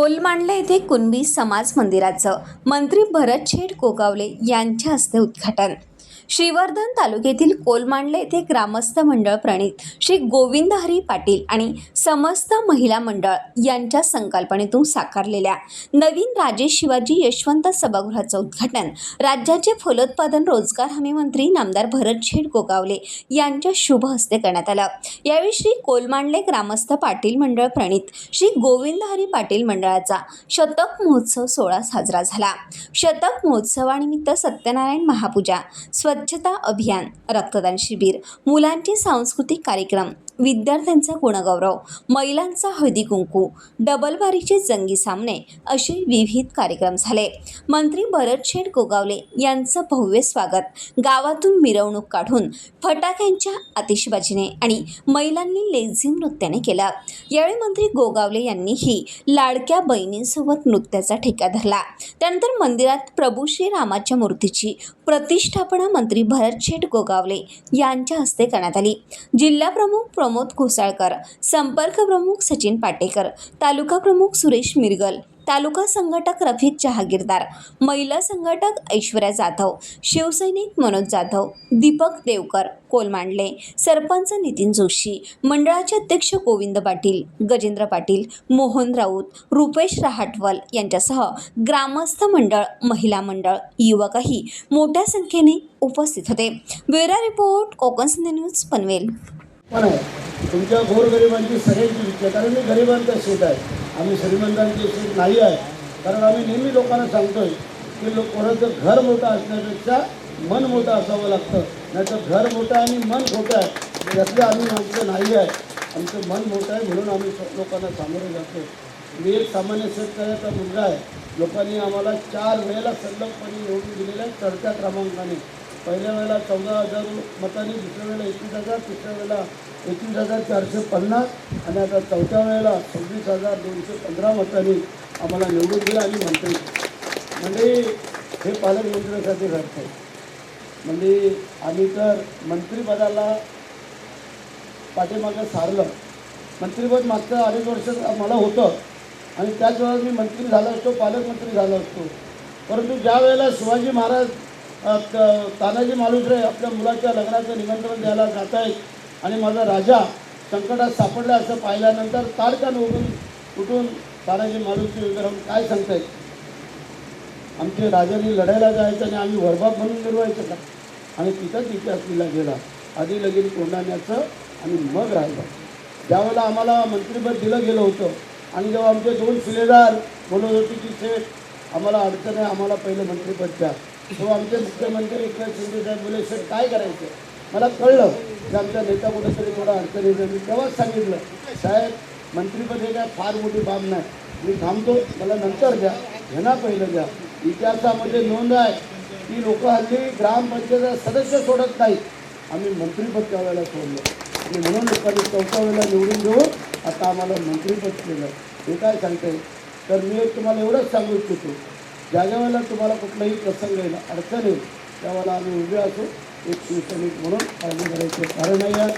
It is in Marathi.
कोलमांडले येथे कुणबी समाज मंदिराचं मंत्री भरत शेठ कोकावले यांच्या हस्ते उद्घाटन. श्रीवर्धन तालुक्यातील कोलमांडले येथे ग्रामस्थ मंडळ प्रणित श्री गोविंद हरी पाटील आणि समस्त महिला मंडळ यांच्या संकल्पनेतून साकारलेल्या नवीन राजे शिवाजी यशवंत सभागृहाचं उद्घाटन राज्याचे फलोत्पादन रोजगार हमी मंत्री नामदार भरत शेठ गोगावले यांच्या शुभ हस्ते करण्यात आलं. यावेळी श्री कोलमांडले ग्रामस्थ पाटील मंडळ प्रणित श्री गोविंद हरी पाटील मंडळाचा शतक महोत्सव सोहळा साजरा झाला. शतक महोत्सवानिमित्त सत्यनारायण महापूजा स्वच्छता अभियान रक्तदान शिबिर मुलांचे सांस्कृतिक कार्यक्रम विद्यार्थ्यांचा गुणगौरव महिलांचा हळदी कुंकू डबलबारीचे जंगी सामने असे विविध कार्यक्रम झाले. मंत्री भरत शेठ गोगावले यांचं भव्य स्वागत. गावातून मिरवणूक काढून फटाक्यांच्या आतिषबाजीने आणि महिलांनी लेझिम नृत्याने केलं. यावेळी मंत्री गोगावले यांनीही लाडक्या बहिणींसोबत नृत्याचा ठेका धरला. त्यानंतर मंदिरात प्रभू श्री रामाच्या मूर्तीची प्रतिष्ठापना मंत्री भरत शेठ गोगावले यांच्या हस्ते करण्यात आली. जिल्हा प्रमुख प्रमोद घोसाळकर संपर्क प्रमुख सचिन पाटेकर. तालुका प्रमुख सुरेश मिरगल. तालुका संघटक रफिक जहागीरदार महिला संघटक ऐश्वर्या जाधव. शिवसैनिक मनोज जाधव. दीपक देवकर कोलमांडले. सरपंच नितीन जोशी. मंडळाचे अध्यक्ष गोविंद पाटील. गजेंद्र पाटील मोहन राऊत रुपेश रहाटवल यांच्यासह ग्रामस्थ मंडळ महिला मंडळ युवकही मोठ्या संख्येने उपस्थित होते. Bureau report Konkan news Panvel. पण आहे. तुमच्या गोरगरिबांची सगळ्यांची इच्छा कारण मी गरिबांचा शेत आहे. आम्ही श्रीमंतांचे शेत नाही आहे. कारण आम्ही नेहमी लोकांना सांगतोय की लोक कोणाचं घर मोठं असण्यापेक्षा मन मोठं असावं लागतं. नाहीतर घर मोठं आहे आणि मन खोटं आहे. यातलं आम्ही आमचं नाही आहे. आमचं मन मोठं आहे म्हणून आम्ही लोकांना सामोरे जातो मी एक सामान्य शेतकऱ्याचा मुलगा आहे. लोकांनी आम्हाला चार वेळेला सल्लगपणे निवडून दिलेल्या आहे चढत्या क्रमांकाने पहिल्या वेळेला चौदा हजार मतांनी दुसऱ्या वेळेला एकवीस हजार तिसऱ्या वेळेला एकवीस हजार चारशे पन्नास आणि आता चौथ्या वेळेला सव्वीस हजार दोनशे पंधरा मतांनी आम्हाला निवडून दिलं आणि मंत्री म्हणजे हे पालकमंत्र्यासाठी घडतं म्हणजे आम्ही तर मंत्रिपदाला पाठीमागं सारलं. मंत्रिपद मागचं अडीच वर्ष मला होतं. आणि त्याच वेळेला मी मंत्री झालो असतो पालकमंत्री झालो असतो. परंतु ज्या वेळेला शिवाजी महाराज तानाजी मालुसरे आपल्या मुलाच्या लग्नाचं निमंत्रण द्यायला जात आहेत आणि माझा राजा संकटात सापडला असं पाहिल्यानंतर तारकान उठून उठून तानाजी मालुसरे वगैरे काय सांगतायत? आमचे राजांनी लढायला जायचं आणि आम्ही वरबाब म्हणून मिरवायचं का? आणि तिथंच इतिहास लिहिला गेला. आधी लगीन कोंडाण्याचं आणि मग राहिलं ज्यावेळेला आम्हाला मंत्रिपद दिलं गेलं होतं आणि जेव्हा आमचे दोन शिलेदार बोलत होते की शेठ आम्हाला अडचण आहे आम्हाला पहिलं मंत्रिपद द्या. तो आमचे मुख्यमंत्री एकनाथ शिंदे साहेब बोले सर काय करायचं? मला कळलं की आमचा नेता कुठेतरी थोडा अडचणीत मी तेव्हाच सांगितलं साहेब मंत्रीपद हे काय फार मोठी बाब नाही. मी थांबतो मला नंतर द्या. ह्यांना पहिलं द्या. इतिहासामध्ये नोंद आहे की लोक हल्ली ग्रामपंचायत सदस्य सोडत नाहीत. आम्ही मंत्रीपद त्यावेळेला सोडलं. आणि म्हणून लोकांनी चौथ्या वेळेला निवडून देऊन आता आम्हाला मंत्रीपद केलं. हे काय सांगते तर मी तुम्हाला एवढंच सांगू इच्छितो. ज्या ज्या वेळेला तुम्हाला कुठलाही प्रसंग येईल अडचण येईल त्यावेळेला आम्ही उभे असू एक शिवसैनिक म्हणून काळजी करायचं. कारण नाही आहे